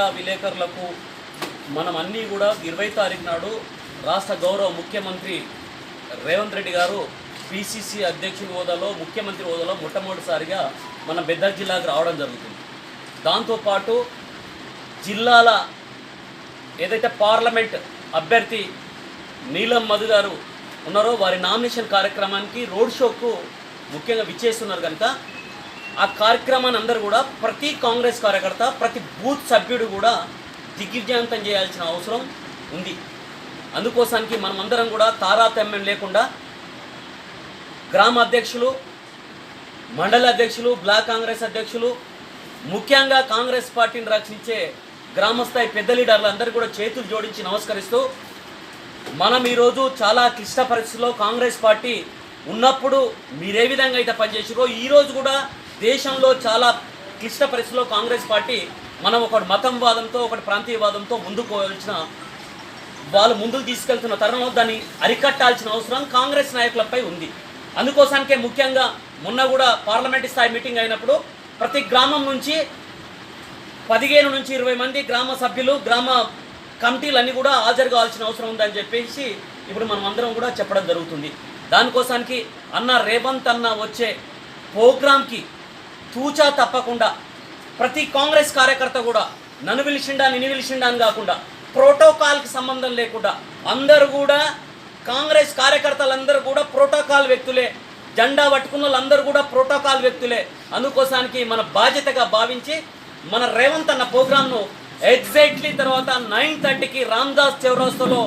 పత్రికా విలేకరులకు మనం అన్నీ కూడా ఇరవై తారీఖు నాడు రాష్ట్ర గౌరవ ముఖ్యమంత్రి రేవంత్ రెడ్డి గారు పిసిసి అధ్యక్షుడి హోదాలో ముఖ్యమంత్రి హోదాలో మొట్టమొదటిసారిగా మన మెదక్ జిల్లాకు రావడం జరుగుతుంది. దాంతోపాటు జిల్లాల ఏదైతే పార్లమెంట్ అభ్యర్థి నీలం మధు గారు ఉన్నారో వారి నామినేషన్ కార్యక్రమానికి రోడ్ షోకు ముఖ్యంగా విచ్చేస్తున్నారు కనుక ఆ కార్యక్రమాన్ని అందరూ కూడా ప్రతి కాంగ్రెస్ కార్యకర్త ప్రతి బూత్ సభ్యుడు కూడా దిగ్విజయంతం చేయాల్సిన అవసరం ఉంది. అందుకోసానికి మనమందరం కూడా తారాతమ్యం లేకుండా గ్రామ అధ్యక్షులు మండల అధ్యక్షులు బ్లాక్ కాంగ్రెస్ అధ్యక్షులు ముఖ్యంగా కాంగ్రెస్ పార్టీని రక్షించే గ్రామస్థాయి పెద్ద లీడర్లు అందరూ కూడా చేతులు జోడించి నమస్కరిస్తూ మనం ఈరోజు చాలా క్లిష్ట పరిస్థితుల్లో కాంగ్రెస్ పార్టీ ఉన్నప్పుడు మీరే విధంగా అయితే పనిచేసారో ఈరోజు కూడా దేశంలో చాలా క్లిష్ట పరిస్థితుల్లో కాంగ్రెస్ పార్టీ మనం ఒకటి మతంవాదంతో ఒకటి ప్రాంతీయవాదంతో ముందుకు వచ్చిన వాళ్ళు ముందుకు తీసుకెళ్తున్న తరుణంలో దాన్ని అరికట్టాల్సిన అవసరం కాంగ్రెస్ నాయకులపై ఉంది. అందుకోసానికే ముఖ్యంగా మొన్న కూడా పార్లమెంట్ స్థాయి మీటింగ్ అయినప్పుడు ప్రతి గ్రామం నుంచి పదిహేను నుంచి ఇరవై మంది గ్రామ సభ్యులు గ్రామ కమిటీలన్నీ కూడా హాజరు కావాల్సిన అవసరం ఉందని చెప్పేసి ఇప్పుడు మనం అందరం కూడా చెప్పడం జరుగుతుంది. దానికోసానికి అన్న రేవంత్ అన్న వచ్చే ప్రోగ్రామ్కి తూచా తప్పకుండా. ప్రతి కాంగ్రెస్ కార్యకర్త కూడా నన్ను పిలిచిండా నిన్ను పిలిచిండా అని కాకుండా ప్రోటోకాల్కి సంబంధం లేకుండా అందరూ కూడా కాంగ్రెస్ కార్యకర్తలందరూ కూడా ప్రోటోకాల్ వ్యక్తులే. జెండా పట్టుకున్న వాళ్ళందరూ కూడా ప్రోటోకాల్ వ్యక్తులే. అందుకోసానికి మన బాధ్యతగా భావించి మన రేవంత్ అన్న ప్రోగ్రామ్ను ఎగ్జాక్ట్లీ తర్వాత నైన్ థర్టీకి రామ్దాస్ చౌరస్తాలో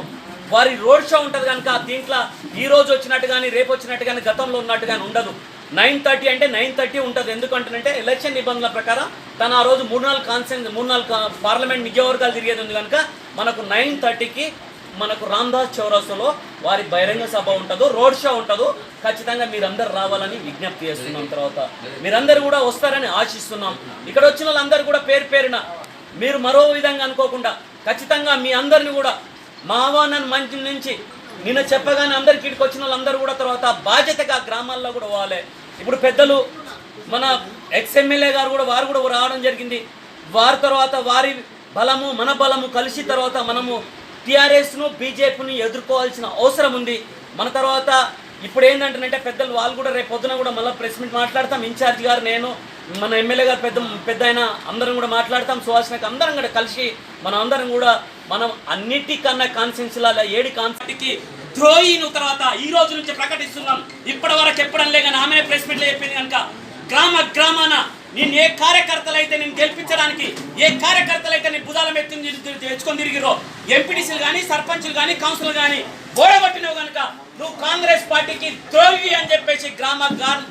వారి రోడ్ షో ఉంటుంది కనుక దీంట్లో ఈ రోజు వచ్చినట్టు కానీ రేపు వచ్చినట్టు కానీ గతంలో ఉన్నట్టు కానీ ఉండదు. నైన్ థర్టీ అంటే నైన్ థర్టీ ఉంటుంది. ఎందుకంటే ఎలక్షన్ నిబంధనల ప్రకారం తను ఆ రోజు మూడు నాలుగు కాన్సెన్స్ మూడు నాలుగు పార్లమెంట్ నియోజకవర్గాలు తిరిగేది ఉంది కనుక మనకు నైన్ థర్టీకి మనకు రామ్దాస్ చౌరస్సులో వారి బహిరంగ సభ ఉంటుందో రోడ్ షో ఉంటుందో. ఖచ్చితంగా మీరందరూ రావాలని విజ్ఞప్తి చేస్తున్నాం తర్వాత. మీరందరూ కూడా వస్తారని ఆశిస్తున్నాం. ఇక్కడ వచ్చిన వాళ్ళందరూ కూడా పేరు పేరున మీరు మరో విధంగా అనుకోకుండా ఖచ్చితంగా మీ అందరిని కూడా మా ఆహ్వానాన్ని మంచి నుంచి నిన్న చెప్పగానే అందరికి ఇక్కడికి వచ్చిన వాళ్ళందరూ కూడా తర్వాత బాధ్యతగా గ్రామాల్లో కూడా పోవాలి. ఇప్పుడు పెద్దలు మన ఎక్స్ ఎమ్మెల్యే గారు కూడా వారు కూడా రావడం జరిగింది. వారి తర్వాత వారి బలము మన బలము కలిసి తర్వాత మనము టీఆర్ఎస్ను బీజేపీని ఎదుర్కోవాల్సిన అవసరం ఉంది. మన తర్వాత ఇప్పుడు ఏంటంటే పెద్దలు వాళ్ళు కూడా రేపు పొద్దున కూడా మళ్ళీ ప్రెస్ మీట్ మాట్లాడతాం. ఇన్ఛార్జ్ గారు నేను మన ఎమ్మెల్యే గారు పెద్ద పెద్ద ఆయన అందరం కూడా మాట్లాడతాం. సుహాసినకి అందరం కూడా కలిసి మనం అందరం కూడా మనం అన్నిటికన్నా కాన్సెన్స్ల ఏడి కాన్సెప్ట్కి ద్రోహిను తర్వాత ఈ రోజు నుంచి ప్రకటిస్తున్నాం. ఇప్పటి వరకు ఎప్పుడన్నా కానీ ఆమె ప్రెస్ మీట్లో చెప్పింది కనుక గ్రామ గ్రామాన నేను ఏ కార్యకర్తలు అయితే నేను గెలిపించడానికి ఏ కార్యకర్తలు అయితే నేను భుజాల మెత్తుని తెచ్చుకొని తిరిగిరో ఎంపీటీసీలు కానీ సర్పంచులు కానీ కౌన్సిల్ కానీ ఓడగొట్టినవు కనుక నువ్వు కాంగ్రెస్ పార్టీకి ద్రోహి అని చెప్పేసి గ్రామ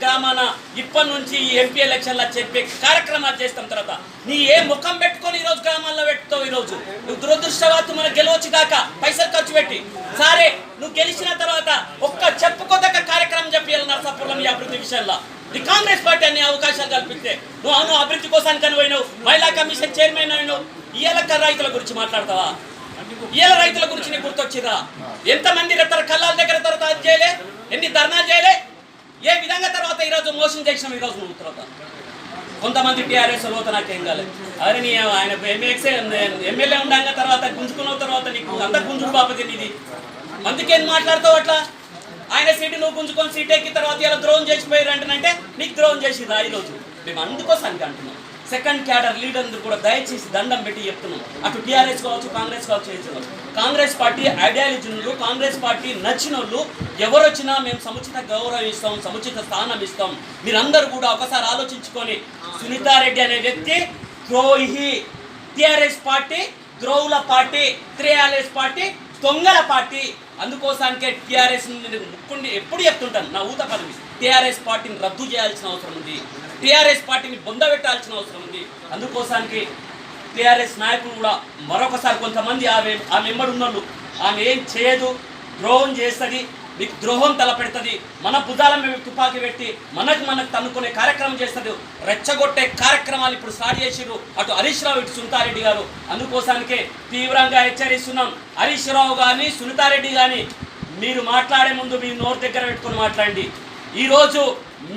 గ్రామాన ఇప్పటి నుంచి ఈ ఎంపీ ఎలక్షన్లో చెప్పే కార్యక్రమాలు చేస్తాం తర్వాత. నీ ఏ ముఖం పెట్టుకొని ఈ రోజు గ్రామాల్లో పెట్టుతావు ఈ రోజు నువ్వు దురదృష్టవాత్తు మనం గెలవచ్చు కాక పైసలు ఖర్చు పెట్టి. సరే నువ్వు గెలిచిన తర్వాత ఒక్క చెప్పుకోదగ్గ కార్యక్రమం చెప్పాలి నరసాపురం ఈ అభివృద్ధి విషయంలో. నీ కాంగ్రెస్ పార్టీ అన్ని అవకాశాలు కల్పిస్తే నువ్వు అవును అభివృద్ధి కోసానికి అని మహిళా కమిషన్ చైర్మన్ అయినావు. ఇయ్యాల రైతుల గురించి మాట్లాడతావా? ఇయ్యాల రైతుల గురించి నీకు గుర్తొచ్చిరా ఎంతమంది రెత్తర కళ్ళాల దగ్గర తర్వాత చేయలే? ఎన్ని ధర్నాలు చేయలే? ఏ విధంగా తర్వాత ఈరోజు మోసం చేసినాం ఈరోజు నువ్వు తర్వాత. కొంతమంది టీఆర్ఎస్ లోత నాకేం కాలేదు. అరే నీ ఆయన ఎంఎక్స్ ఎమ్మెల్యే ఉండగా తర్వాత గుంజుకున్న తర్వాత నీకు అంత గుంజుడు బాపతి నీది అందుకేం మాట్లాడతావు అట్లా? ఆయన సీటు నువ్వు గుంజుకొని సీట్ ఎక్కిన తర్వాత ఇలా ద్రోహం చేసిపోయారు అంటే నీకు ద్రోహం చేసిందా ఈరోజు? మేము అందుకోసానికి అంటున్నాం. సెకండ్ క్యాడర్ లీడర్ కూడా దయచేసి దండం పెట్టి చెప్తున్నాం. అటు టీఆర్ఎస్ కావచ్చు కాంగ్రెస్ కావచ్చు చేసిన కాంగ్రెస్ పార్టీ ఐడియాలజీలు కాంగ్రెస్ పార్టీ నచ్చిన వాళ్ళు ఎవరు వచ్చినా మేము సముచిత గౌరవం ఇస్తాం సముచిత స్థానం ఇస్తాం మీరందరూ కూడా ఒకసారి ఆలోచించుకొని సునీతారెడ్డి అనే వ్యక్తి ద్రోహి టిఆర్ఎస్ పార్టీ ద్రోవుల పార్టీ త్రిఆర్ఎస్ పార్టీ దొంగల పార్టీ. అందుకోసానికే టీఆర్ఎస్ ముక్కుండి ఎప్పుడు చెప్తుంటాను నా ఊత పదవి. టీఆర్ఎస్ పార్టీని రద్దు చేయాల్సిన అవసరం ఉంది. టిఆర్ఎస్ పార్టీని బొందబెట్టాల్సిన అవసరం ఉంది. అందుకోసానికి టిఆర్ఎస్ నాయకులు కూడా మరొకసారి కొంతమంది ఆమె ఆమె ఎంబడి ఆమె ఏం చేయదు ద్రోహం చేస్తుంది మీకు ద్రోహం తలపెడుతుంది మన భుజాల మేము తుపాకీ పెట్టి మనకు మనకు తన్నుకునే కార్యక్రమం చేస్తుంది రెచ్చగొట్టే కార్యక్రమాలు ఇప్పుడు స్టార్ట్ చేసిరు అటు హరీష్ రావు ఇటు సునీతారెడ్డి గారు. అందుకోసానికే తీవ్రంగా హెచ్చరిస్తున్నాం. హరీష్ రావు కానీ సునీతారెడ్డి కానీ మీరు మాట్లాడే ముందు మీ నోరు దగ్గర పెట్టుకొని మాట్లాడండి. ఈరోజు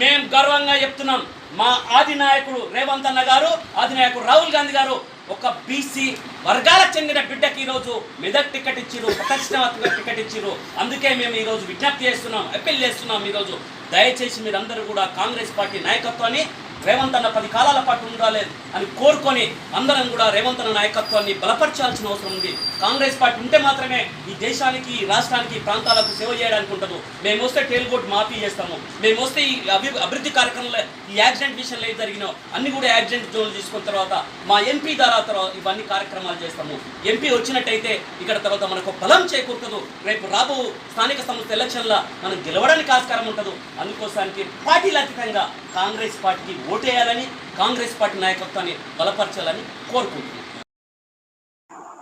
మేం గర్వంగా చెప్తున్నాం. మా ఆది నాయకుడు రేవంత్ అన్న గారు ఆది నాయకుడు రాహుల్ గాంధీ గారు ఒక బీసీ వర్గాలకు చెందిన బిడ్డకి ఈరోజు మెదక్ టికెట్ ఇచ్చిరు ప్రదక్షిణాత్మక టికెట్ ఇచ్చిరు అందుకే మేము ఈరోజు విజ్ఞప్తి చేస్తున్నాం అప్పీల్ చేస్తున్నాం ఈరోజు. దయచేసి మీరందరూ కూడా కాంగ్రెస్ పార్టీ నాయకత్వాన్ని రేవంత్ అన్న పది కాలాల పాటు ఉండాలి అని కోరుకొని అందరం కూడా రేవంత్ అన్న నాయకత్వాన్ని బలపరచాల్సిన అవసరం ఉంది. కాంగ్రెస్ పార్టీ ఉంటే మాత్రమే ఈ దేశానికి రాష్ట్రానికి ప్రాంతాలకు సేవ చేయడానికి ఉంటుంది. మేము వస్తే టేల్ బోర్డ్ మాఫీ చేస్తాము. మేము వస్తే ఈ అభి అభివృద్ధి కార్యక్రమంలో ఈ యాక్సిడెంట్ విషయంలో ఏది జరిగినో అన్ని కూడా యాక్సిడెంట్ జోన్లు తీసుకున్న తర్వాత మా ఎంపీ ద్వారా తర్వాత ఇవన్నీ కార్యక్రమాలు చేస్తాము. ఎంపీ వచ్చినట్టయితే ఇక్కడ తర్వాత మనకు బలం చేకూరుతుంది. రేపు రాబో స్థానిక సంస్థ ఎలక్షన్ల మనం గెలవడానికి ఆస్కారం ఉంటుంది. అందుకోసానికి పార్టీల అతీతంగా కాంగ్రెస్ పార్టీకి ఓటేయాలని కాంగ్రెస్ పార్టీ నాయకత్వాన్ని బలపరచాలని కోరుకుంటున్నాను